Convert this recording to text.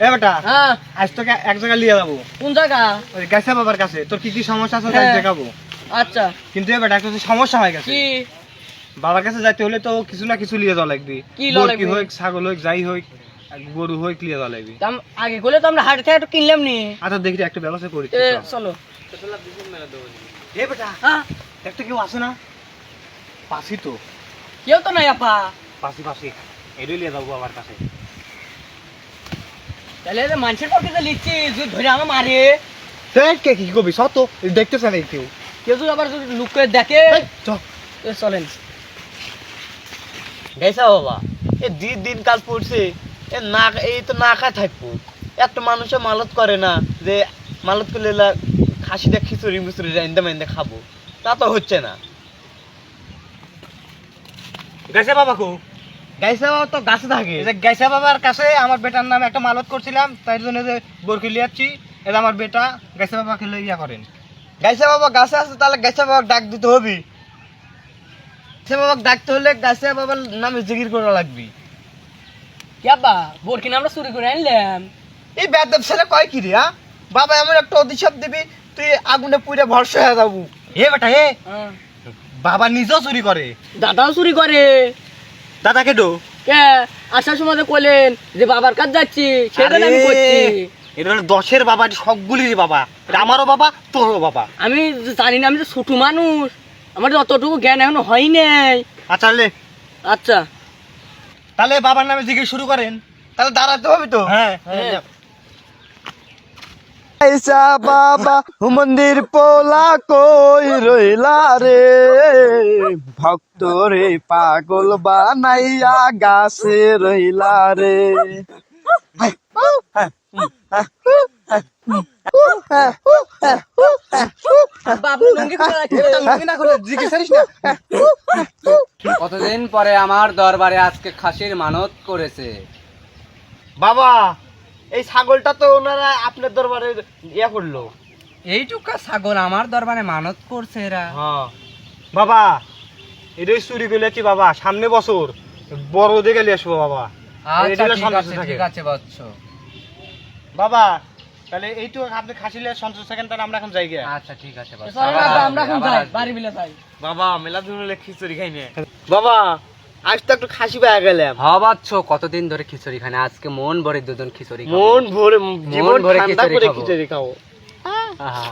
এ বেটা হ্যাঁ। আজ তোকে এক জায়গায় নিয়ে যাব। কোন জায়গা? ওই গাইসা বাবার কাছে। তোর কি কি সমস্যা আছে হ্যাঁ। তাই দেখাবো। আচ্ছা। কিন্তু এ বেটা একটা সমস্যা হয়ে গেছে। কি? বাবার কাছে যাইতে হলে তো কিছু না কিছু লিয়ে যাওয়া লাগবে। কি লাগবে? হোক ছাগল হোক যাই হোক গরু হোক লিয়ে যাওয়া লাগবে। তাম আগে করলে তো আমরা হাট থেকে একটু কিনলাম নি। আচ্ছা দেখি একটা ব্যবস্থা করি। চলো। এ বেটা হ্যাঁ। একটা কেউ আছে না? পাশি তো। কেউ তো নাই আপা। পাশি পাশি। এটাই লিয়ে যাব বাবার কাছে। তাহলে মানুষের পক্ষে যে লিখছি যদি ধরে আমার মারে। এই, কে কি করবি সত দেখতেছে না কেউ। কেউ যদি আবার যদি লুক করে দেখে এই, চল এ, চলেন। গেছা বাবা এ দিন দিন কাল পড়ছে এ না এই তো না খায় থাকব। একটা মানুষে মালত করে না যে মালত করলে খাসিটা খিচুড়ি মুচুড়ি রাইন্দা মাইন্দা খাব। তা তো হচ্ছে না। গেছে বাবা কো গাইছা বাবা তো গাছে থাকে। যে গাইসা বাবার কাছে আমার বেটার নামে একটা মালত করছিলাম তাই জন্য যে বরকি লিয়াচ্ছি এটা আমার বেটা গাইসা বাবাকে লইয়া করেন। গাইছা বাবা গাছে আছে তাহলে গাইছা বাবা ডাক দিতে হবে। গাইছা বাবা ডাকতে হলে গাইছা বাবার নামে জিকির করা লাগবে। কি আব্বা বোর আমরা চুরি করে আনলাম। এই বেদব ছেলে কয় কি রে হ্যাঁ বাবা এমন একটা অধিশাপ দিবি তুই আগুনে পুড়ে ভরসা হয়ে যাব। এ বেটা এ হ্যাঁ। বাবা নিজেও চুরি করে। দাদাও চুরি করে। দাদাকে ডো কে? আসার সময় তো কইলেন যে বাবার কাছে যাচ্ছি সেটা আমি করছি। এটা হলো দশের বাবা সবগুলির বাবা। এটা আমারও বাবা তোরও বাবা। আমি জানি না আমি তো ছোট মানুষ। আমার যতটুকু অতটুকু জ্ঞান এখনও হয় নাই। আচ্ছা লে। আচ্ছা। তাহলে বাবার নামে জিজ্ঞেস শুরু করেন। তাহলে দাঁড়াতে হবে তো? হ্যাঁ। ऐसा बाबा मंदिर पोला कोई রইলা रे भक्त रे পাগল বানাইয়া गासे রইলা रे কতদিন পরে আমার দরবারে আজকে খাসির মানত করেছে? বাবা এই ছাগলটা তো ওনারা আপনার দরবারে ইয়া করল। এইটুকা ছাগল আমার দরবারে মানত করছে এরা। হ্যাঁ। বাবা এটাই চুরি করলে কি বাবা? সামনে বছর বড় দিকে আসব বাবা। আচ্ছা ঠিক আছে ঠিক আছে বৎস। বাবা তাহলে এইটুকু আপনি খাসিলে সন্তোষ থাকেন তাহলে আমরা এখন যাই গিয়া। আচ্ছা ঠিক আছে আমরা এখন যাই বাড়ি যাই। বাবা মেলা দিন খিচুড়ি খাই না বাবা আজ তো একটু খাসি পাওয়া গেলাম। ভাবাচ্ছ কতদিন ধরে খিচুড়ি খানে আজকে মন ভরে দুজন খিচুড়ি মন ভরে জীবন ভরে খিচুড়ি খাব। খিচুড়ি খাব। আহা।